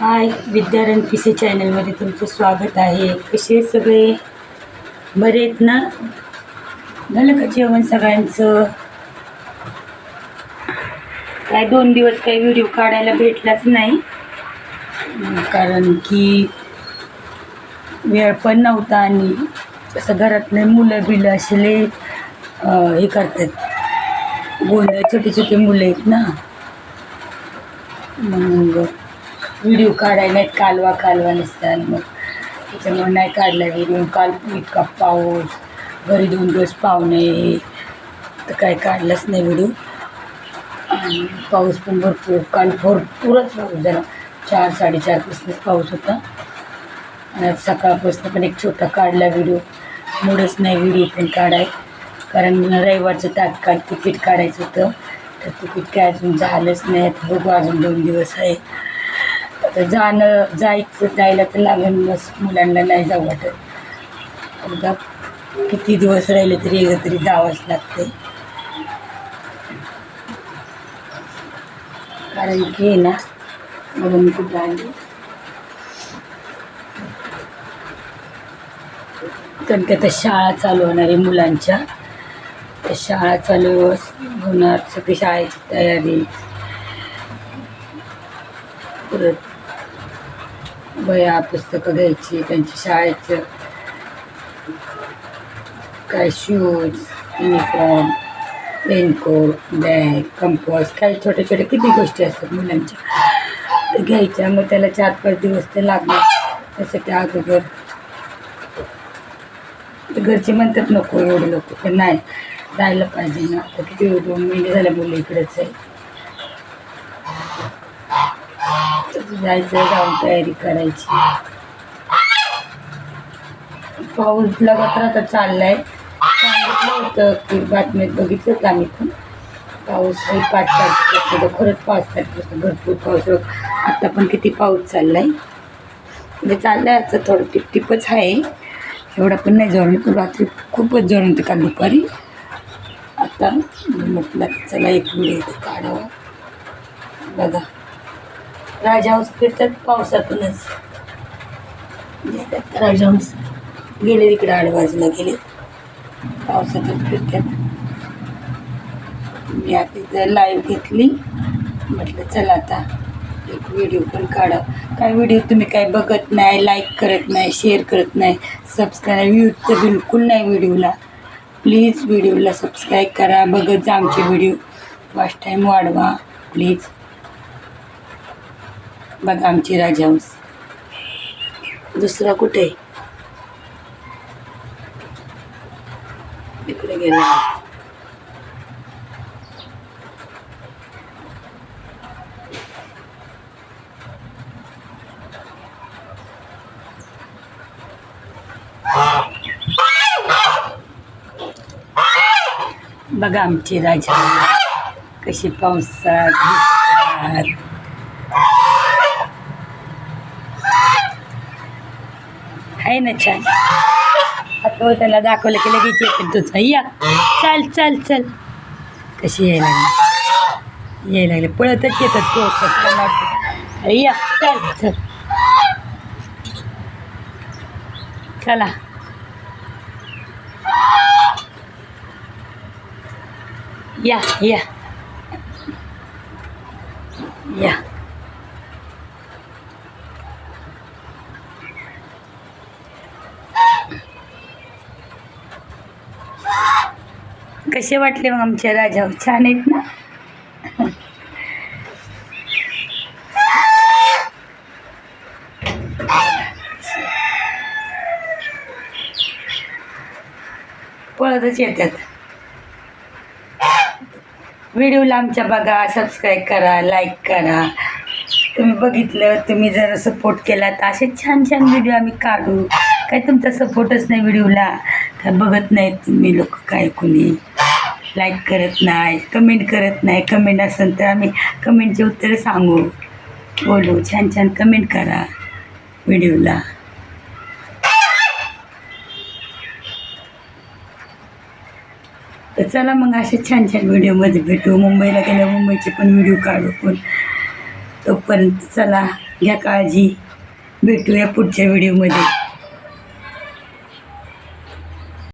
हाय Vidyaranya P C चॅनलमध्ये तुमचं स्वागत आहे. कसे सगळे? बरे आहेत ना? झालं का जेवण सगळ्यांचं? काय दोन दिवस काही व्हिडिओ काढायला भेटलाच नाही. कारण की वेळ पण नव्हता आणि असं घरातले मुलं बिलं असे हे करतात. गोंधळ छोटे छोटे मुलं आहेत ना? मग व्हिडिओ काढायला नाहीत कालवा कालवा नसतात मग त्याच्यामुळे नाही काढला व्हिडिओ काल इतका पाऊस घरी दोन दिवस पाहुणे. तर काय काढलाच नाही व्हिडिओ आणि पाऊस पण भरपूर काल भरपूरच पाऊस. झाला चार साडेचारपासूनच पाऊस होता. आणि आज सकाळपासून पण एक छोटा काढला व्हिडिओ मूडच नाही व्हिडिओ पण काढाय. कारण रविवारचं तात्काळ तिकीट काढायचं होतं. तर तिकीट काय अजून झालंच नाही. बघू अजून दोन दिवस आहे. आता जाणं जायचं जायला तर लागेल बस. मुलांना नाही जाऊ वाटत. एकदा किती दिवस राहिले तरी एकदा तरी जावंच लागते कारण की ना बघा मी कुठं आली. कारण की आता शाळा चालू होणार आहे मुलांच्या. तर शाळा चालू होणार सगळी शाळेची तयारी. परत वया पुस्तकं घ्यायची त्यांच्या शाळेचं. काय shoes uniform raincoat bag compass काही छोटे छोटे किती गोष्टी असतात मुलांच्या. ते घ्यायच्या मग त्याला चार पाच दिवस ते लागणार. त्यासाठी अगोदर. ते घरचे म्हणतात नको एवढे लोक. पण नाही जायला पाहिजे ना. आता किती दोन महिने झाले मुलं इकडेच आहे तर जायचं जाऊन तयारी करायची. पाऊस लगत राहता चाललाय. सांगितलं होतं की बातमीत बघितलं होतं आम्ही पण. पाऊस पाच तारखेपासून तर खरंच पाच तारखेपासून भरपूर पाऊस आत्ता पण किती पाऊस चाललाय. म्हणजे चाललाय आता थोडं टिपटिपच आहे. एवढा पण नाही जोराने पण रात्री खूपच जोराने होते काल दुपारी. आता म्हटलं चला एक व्हिडिओ काढावा. बघा. राजहंस फिरतात पावसातूनच. दिसतात राजहंस गेले तिकडे आडबाजूला गेले. पावसातून फिरतात. मी आता जर लाईव्ह घेतली. म्हटलं चला आता एक व्हिडिओ पण काढा काय व्हिडिओ तुम्ही काय बघत नाही लाईक करत नाही शेअर करत नाही सबस्क्राईब व्ह्यूज तर बिलकुल नाही व्हिडिओला प्लीज व्हिडिओला सबस्क्राईब करा. बघत जा आमचे व्हिडिओ वॉच टाईम वाढवा प्लीज बघा आमची राजहंस दुसरा कुठे? आहे? इकडे गेला. बघा आमची राजा. कशी पावसात दिसतात आहे ना छान. आता त्याला दाखवलं की लगेच येते तुझं या. चल चल चल. कशी यायला लागली? यायला लागले. पळतच येतात तो. कसं वाटतं. अरे या. चल चल. चला. या या. या. कसे वाटले मग आमच्या राजा छान आहेत ना? पळतच येतात. व्हिडिओला आमच्या बघा सबस्क्राईब करा लाईक करा. तुम्ही बघितलं तुम्ही जर सपोर्ट केला तर असे छान छान व्हिडिओ आम्ही काढू. काय तुमचा सपोर्टच नाही व्हिडिओला? काय बघत नाहीत तुम्ही लोक काय कोणी? लाईक करत नाही कमेंट करत नाही. कमेंट असेल तर आम्ही कमेंटचे उत्तर सांगू. बोलू. छान छान कमेंट करा व्हिडिओला तर चला मग असे छान छान व्हिडिओमध्ये भेटू. मुंबईला गेल्या मुंबईचे पण व्हिडिओ काढू पण तोपर्यंत चला घ्या काळजी. भेटूया पुढच्या व्हिडिओमध्ये